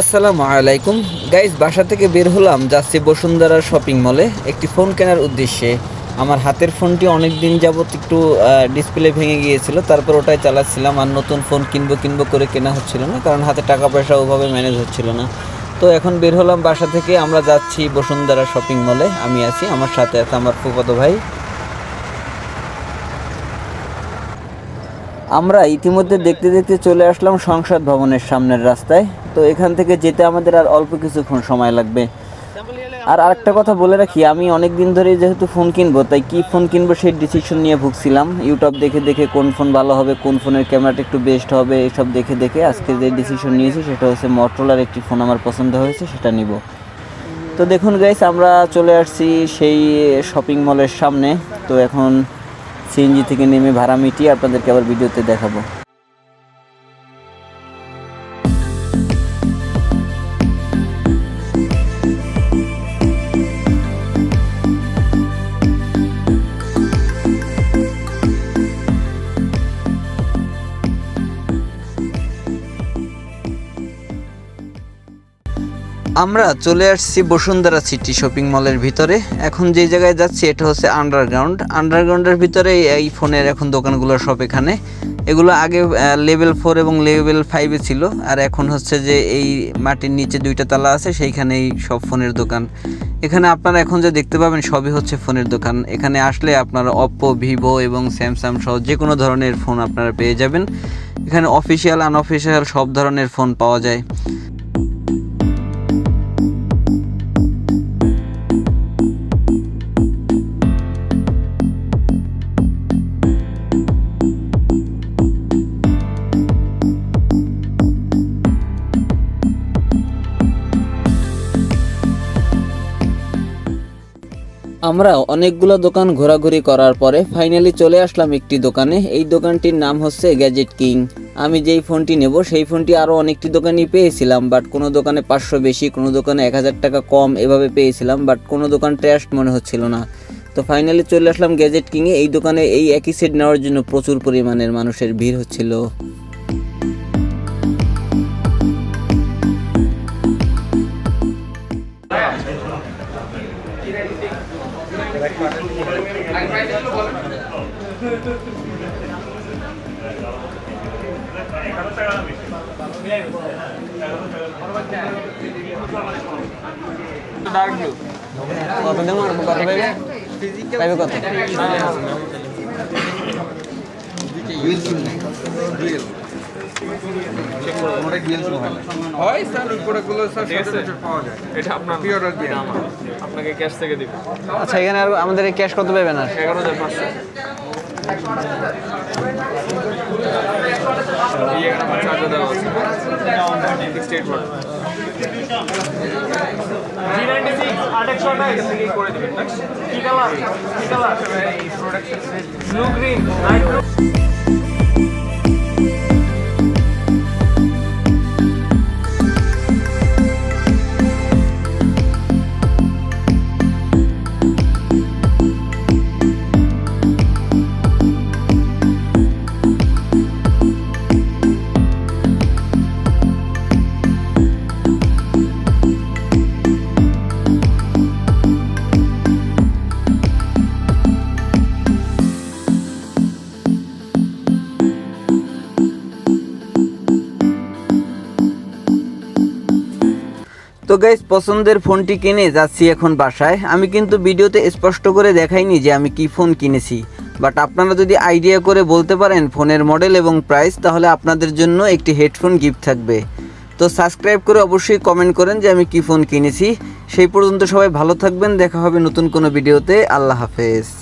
আসসালামু আলাইকুম। গাইজ বাসা থেকে বের হলাম, যাচ্ছি বসুন্ধরা শপিং মলে একটি ফোন কেনার উদ্দেশ্যে। আমার হাতের ফোনটি অনেক দিন যাবত একটু ডিসপ্লে ভেঙে গিয়েছিল। তারপর ওটাই চালাচ্ছিলাম, আর নতুন ফোন কিনবো কিনবো করে কেনা হচ্ছিল না, কারণ হাতে টাকা পয়সা ওভাবে ম্যানেজ হচ্ছিল না। তো এখন বের হলাম বাসা থেকে, আমরা যাচ্ছি বসুন্ধরা শপিং মলে আমি আছি, আমার সাথে আছে আমার ফুফাতো ভাই। আমরা ইতিমধ্যে দেখতে দেখতে চলে আসলাম সংসদ ভবনের সামনের রাস্তায়। তো এখান থেকে যেতে আমাদের আর অল্প কিছুক্ষণ সময় লাগবে। আর আরেকটা কথা বলে রাখি, আমি অনেক দিন ধরে যেহেতু ফোন কিনবো, তাই কি ফোন কিনবো সেই ডিসিশন নিয়ে ভুগছিলাম। ইউটিউব দেখে দেখে কোন ফোন ভালো হবে, কোন ফোনের ক্যামেরাটা একটু বেস্ট হবে, এসব দেখে দেখে আজকে যে ডিসিশন নিয়েছি সেটা হচ্ছে মটোলার একটি ফোন আমার পছন্দ হয়েছে, সেটা নিব। তো দেখুন গাইস আমরা চলে আসছি সেই শপিং মলের সামনে। তো এখন সিএনজি থেকে নেমে ভাড়া মিটিয়ে আপনাদেরকে আবার ভিডিওতে দেখাবো। আমরা চলে আসছি বসুন্ধরা সিটি শপিং মলের ভিতরে। এখন যে জায়গায় যাচ্ছি, এটা হচ্ছে আন্ডারগ্রাউন্ড আন্ডারগ্রাউন্ডের ভিতরে এই ফোনের এখন দোকানগুলো সব এখানে। এগুলো আগে লেভেল ফোর এবং লেভেল ফাইভে ছিল। আর এখন হচ্ছে যে এই মাটির নিচে দুইটা তালা আছে, সেইখানেই সব ফোনের দোকান। এখানে আপনারা এখন যে দেখতে পাবেন, সবই হচ্ছে ফোনের দোকান। এখানে আসলে আপনারা অপ্পো ভিভো এবং স্যামসাং সহ যে কোনো ধরনের ফোন আপনারা পেয়ে যাবেন। এখানে অফিসিয়াল আনঅফিসিয়াল সব ধরনের ফোন পাওয়া যায়। আমরা অনেকগুলো দোকান ঘোরাঘুরি করার পরে ফাইনালি চলে আসলাম একটি দোকানে। এই দোকানটির নাম হচ্ছে গ্যাজেট কিং আমি যেই ফোনটি নেব, সেই ফোনটি আরও অনেকটি দোকানই পেয়েছিলাম বাট কোনো দোকানে পাঁচশো বেশি, কোনো দোকানে এক হাজার টাকা কম এভাবে পেয়েছিলাম বাট কোনো দোকান ট্রাস্ট মনে হচ্ছিল না। তো ফাইনালি চলে আসলাম গ্যাজেট কিংয়ে এই দোকানে এই একই সেট নেওয়ার জন্য প্রচুর পরিমাণের মানুষের ভিড় হচ্ছিল। কত দিন কত পাইবে পাইবে কত হয় স্যার ওই প্রোডাক্টগুলো স্যার সাথে সাথে পাওয়া যায়। এটা আপনার পিওর আর আপনাকে ক্যাশ থেকে দিব। আচ্ছা এখানে আর আমাদের ক্যাশ কত পাইবেন আর? এগারো হাজার পাঁচশো। তো গাইস পছন্দের ফোনটি কিনে যাচ্ছি এখন বাসায়। আমি কিন্তু ভিডিওতে স্পষ্ট করে দেখাইনি যে আমি কি ফোন কিনেছি। বাট আপনারা যদি আইডিয়া করে বলতে পারেন ফোনের মডেল এবং প্রাইস তাহলে আপনাদের জন্য একটি হেডফোন গিফট থাকবে। তো সাবস্ক্রাইব করে অবশ্যই কমেন্ট করেন যে আমি কি ফোন কিনেছি। সেই পর্যন্ত সবাই ভালো থাকবেন, দেখা হবে নতুন কোনো ভিডিওতে। আল্লাহ হাফেজ।